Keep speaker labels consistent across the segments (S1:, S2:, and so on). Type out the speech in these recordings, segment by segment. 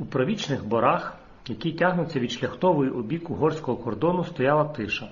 S1: У правічних борах, які тягнуться від шляхтової у бік угорського кордону, стояла тиша.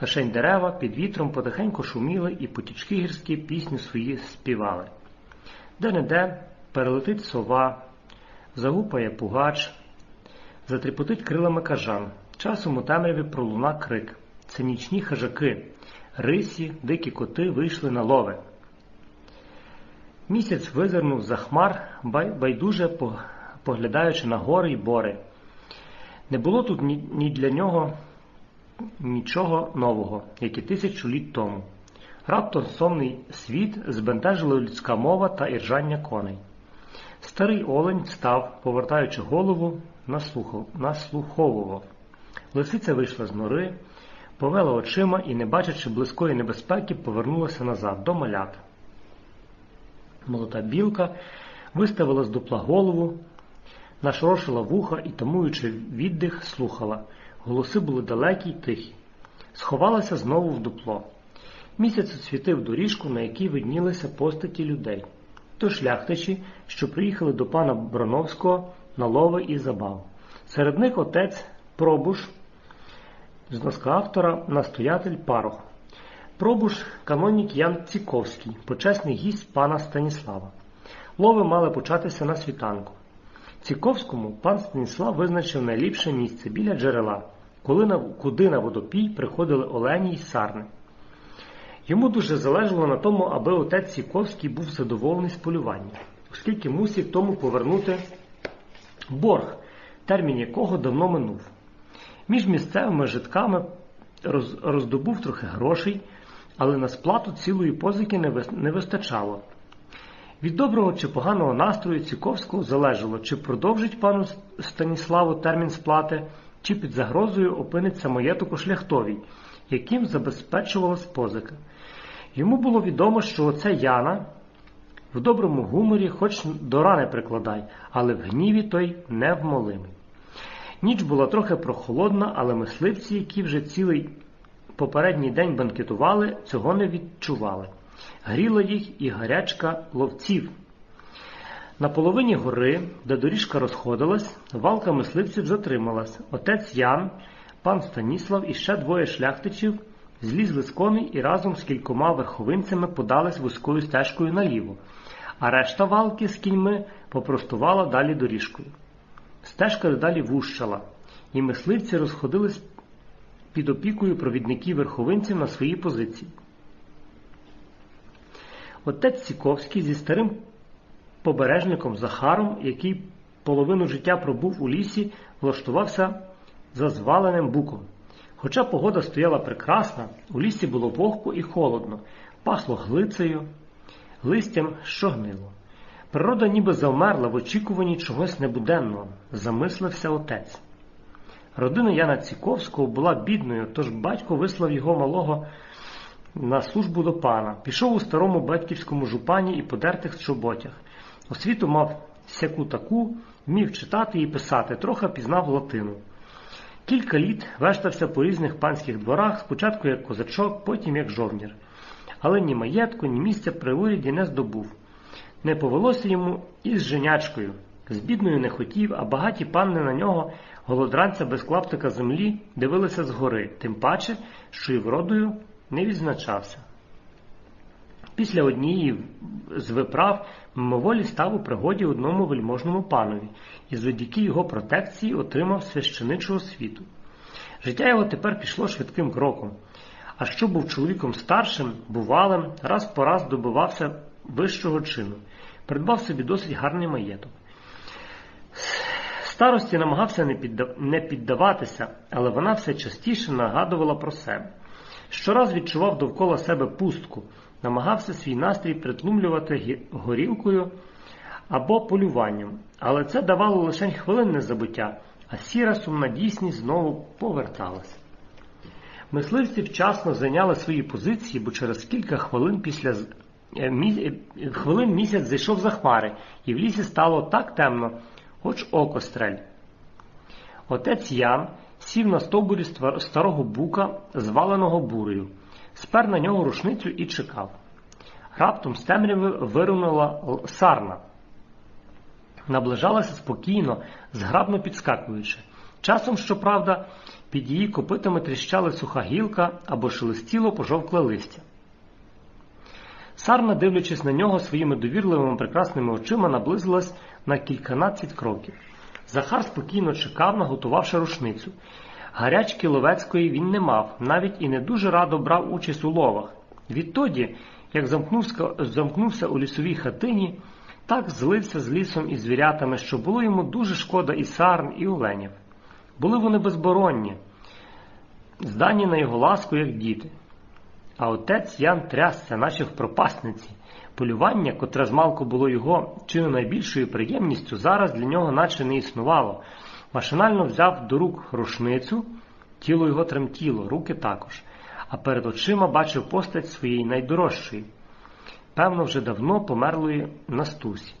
S1: Лишень дерева під вітром потихеньку шуміли і потічки гірські пісню свої співали. Де-не-де перелетить сова, загупає пугач, затріпотить крилами кажан. Часом у темряві пролуна крик. Це нічні хижаки, рисі, дикі коти вийшли на лове. Місяць визирнув за хмар, байдуже поглядаючи на гори й бори. Не було тут ні, для нього нічого нового, як і тисячу літ тому. Раптом сонний світ збентежила людська мова та іржання коней. Старий олень став, повертаючи голову, наслуховував. Лисиця вийшла з нори, повела очима і, не бачачи близької небезпеки, повернулася назад до малят. Молода білка виставила з дупла голову, нашорошила вуха і, тамуючи віддих, слухала. Голоси були далекі й тихі. Сховалася знову в дупло. Місяць освітив доріжку, на якій виднілися постаті людей. То шляхтичі, що приїхали до пана Броновського на лови і забав. Серед них отець Пробуш, з носка автора настоятель Парох. Пробуш канонік Ян Ціковський, почесний гість пана Станіслава. Лови мали початися на світанку. Ціковському пан Станіслав визначив найліпше місце біля джерела, коли на, куди на водопій приходили олені й сарни. Йому дуже залежало на тому, аби отець Ціковський був задоволений з полювання, оскільки мусив тому повернути борг, термін якого давно минув. Між місцевими житками роз, роздобув трохи грошей, але на сплату цілої позики не вистачало. Від доброго чи поганого настрою Ціковського залежало, чи продовжить пану Станіславу термін сплати, чи під загрозою опиниться маєток шляхтовій, яким забезпечувалась позика. Йому було відомо, що оце Яна в доброму гуморі, хоч до рани прикладай, але в гніві той невмолимий. Ніч була трохи прохолодна, але мисливці, які вже цілий попередній день банкетували, цього не відчували. Гріла їх і гарячка ловців. На половині гори, де доріжка розходилась, валка мисливців затрималась. Отець Ян, пан Станіслав і ще двоє шляхтичів злізли з коней і разом з кількома верховинцями подались вузькою стежкою наліво, а решта валки з кіньми попростувала далі доріжкою. Стежка далі вущала, і мисливці розходились під опікою провідників верховинців на свої позиції. Отець Ціковський зі старим побережником Захаром, який половину життя пробув у лісі, влаштувався за зваленим буком. Хоча погода стояла прекрасна, у лісі було вогко і холодно, пахло глицею, листям, що гнило. Природа ніби завмерла в очікуванні чогось небуденного, замислився отець. Родина Яна Ціковського була бідною, тож батько вислав його малого на службу до пана, пішов у старому батьківському жупані і подертих чоботях. Освіту мав всяку таку, вмів читати і писати, трохи пізнав латину. Кілька літ вештався по різних панських дворах, спочатку як козачок, потім як жовнір. Але ні маєтку, ні місця при уряді не здобув. Не повелося йому і з женячкою. З бідною не хотів, а багаті панни на нього, голодранця без клаптика землі, дивилися згори, тим паче, що і вродою не відзначався. Після однієї з виправ мимоволі став у пригоді одному вельможному панові і завдяки його протекції отримав священичого світу. Життя його тепер пішло швидким кроком. А що був чоловіком старшим, бувалим, раз по раз добивався вищого чину, придбав собі досить гарний маєток. Старості намагався не піддаватися, але вона все частіше нагадувала про себе. Щораз відчував довкола себе пустку, намагався свій настрій притлумлювати горілкою або полюванням, але це давало лише хвилинне забуття, а сіра сумна дійсність знову поверталася. Мисливці вчасно зайняли свої позиції, бо через кілька хвилин після е. Е, хвилин місяць зайшов за хмари, і в лісі стало так темно, хоч око стрель. Отець Ян сів на стовбурі старого бука, зваленого бурею, спер на нього рушницю і чекав. Раптом з темряви вирунула сарна. наближалася спокійно, зграбно підскакуючи. Часом, щоправда, під її копитами тріщали суха гілка або шелестіло пожовкле листя. Сарна, дивлячись на нього своїми довірливими прекрасними очима, наблизилась на кільканадцять кроків. Захар спокійно чекав, наготувавши рушницю. Гарячки Ловецької він не мав, навіть і не дуже радо брав участь у ловах. Відтоді, як замкнувся, у лісовій хатині, так злився з лісом і звірятами, що було йому дуже шкода і сарн, і оленів. Були вони безборонні, здані на його ласку, як діти. А отець Ян трясся, наче в пропасниці. Полювання, котре змалку було його чи не найбільшою приємністю, зараз для нього наче не існувало. Машинально взяв до рук рушницю, тіло його тремтіло, руки також, а перед очима бачив постать своєї найдорожчої, певно, вже давно померлої Настусі.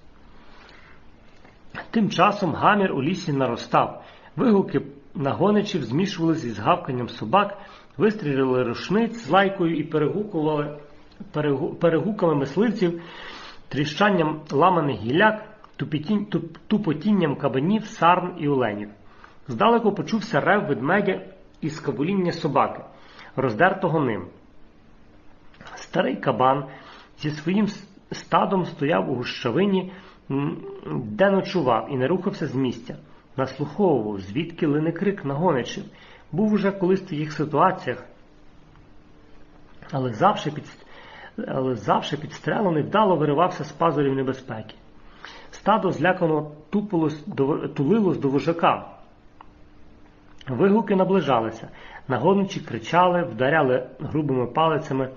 S1: Тим часом гамір у лісі наростав, вигуки нагоничів змішувалися із гавканням собак, вистрілили рушниць з лайкою і перегукували перегу, перегуками мисливців, тріщанням ламаних гіляк, тупотінням кабанів, сарн і оленів. Здалеку почувся рев ведмедя і скабуління собаки, роздертого ним. Старий кабан зі своїм стадом стояв у гущавині, де ночував, і не рухався з місця. Наслуховував, звідки лине крик нагоничів. Був уже колись в таких ситуаціях, але завжди під, але завжди підстрелений вдало виривався з пазурів небезпеки. Стадо злякано тупилось, тулилось до вожака. Вигуки наближалися, нагоничі кричали, вдаряли грубими палицями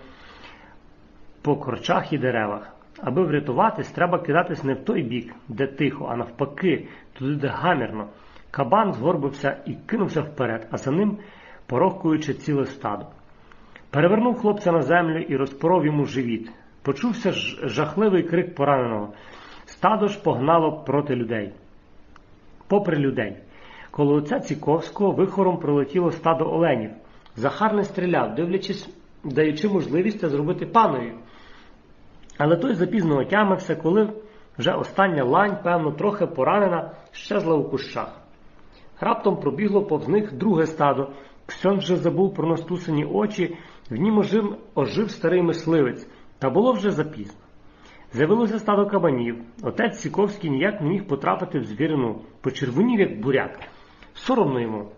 S1: по корчах і деревах. Аби врятуватись, треба кидатись не в той бік, де тихо, а навпаки, туди, де гамірно. Кабан згорбився і кинувся вперед, а за ним порохкуючи ціле стадо. Перевернув хлопця на землю і розпоров йому живіт. Почувся жахливий крик пораненого. Стадо ж погнало проти людей. Попри людей. Коло отця Ціковського вихором пролетіло стадо оленів. Захар не стріляв, дивлячись, даючи можливість це зробити панові. Але той запізно отямився, коли вже остання лань, певно, трохи поранена, щезла у кущах. Раптом пробігло повз них друге стадо. Ксьон вже забув про настусені очі, в нім ожив, ожив старий мисливець, та було вже запізно. З'явилося стадо кабанів. Отець Сіковський ніяк не міг потрапити в звірину, почервонів, як буряк. Соромно йому.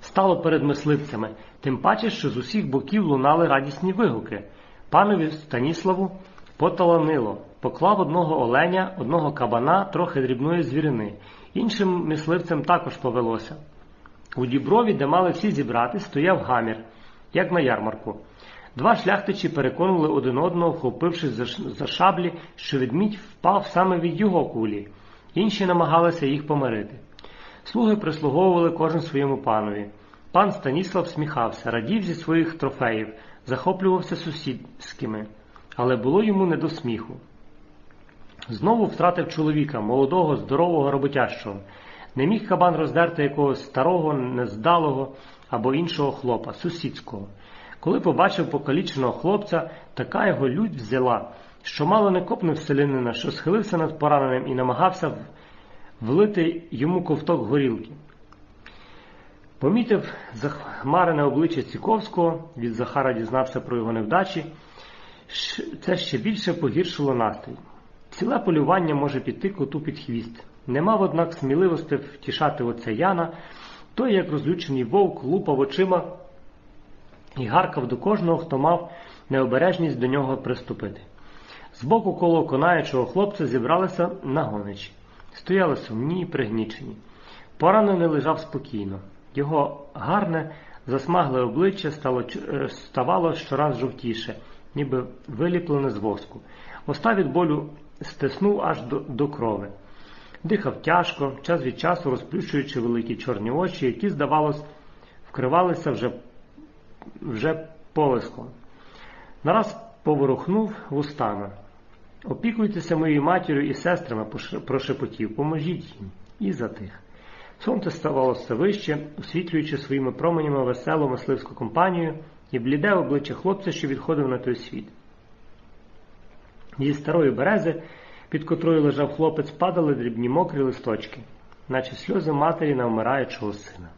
S1: Стало перед мисливцями, тим паче, що з усіх боків лунали радісні вигуки. Панові Станіславу поталанило, поклав одного оленя, одного кабана, трохи дрібної звірини. Іншим мисливцям також повелося. У діброві, де мали всі зібрати, стояв гамір, як на ярмарку. Два шляхтичі переконували один одного, вхопившись за шаблі, що ведмідь впав саме від його кулі. Інші намагалися їх помирити. Слуги прислуговували кожен своєму панові. Пан Станіслав сміхався, радів зі своїх трофеїв, захоплювався сусідськими, але було йому не до сміху. Знову втратив чоловіка, молодого, здорового роботящого. Не міг кабан роздерти якогось старого, нездалого або іншого хлопа, сусідського. Коли побачив покаліченого хлопця, така його лють взяла, що мало не копнув селянина, що схилився над пораненим і намагався влити йому ковток горілки. Помітив захмарене обличчя Ціковського, від Захара дізнався про його невдачі, це ще більше погіршило настрій. Ціле полювання може піти коту під хвіст. Не мав, однак, сміливості втішати оця Яна, той, як розлючений вовк, лупав очима і гаркав до кожного, хто мав необережність до нього приступити. Збоку коло конаючого хлопця зібралися нагоничі. Стояли сумні і пригнічені. Поранений лежав спокійно. Його гарне, засмагле обличчя стало, е, ставало щораз жовтіше, ніби виліплене з воску. Оста від болю стиснув аж до, до крови. Дихав тяжко, час від часу розплющуючи великі чорні очі, які, здавалось, вкривалися вже вже полиском. Нараз поворухнув вустами. Опікуйтеся моєю матір'ю і сестрами, прошепотів, поможіть їм і затих. Сонце ставало все вище, освітлюючи своїми променями веселу мисливську компанію і бліде обличчя хлопця, що відходив на той світ. Зі старої берези під котрою лежав хлопець, падали дрібні мокрі листочки, наче сльози матері на вмираючого сина.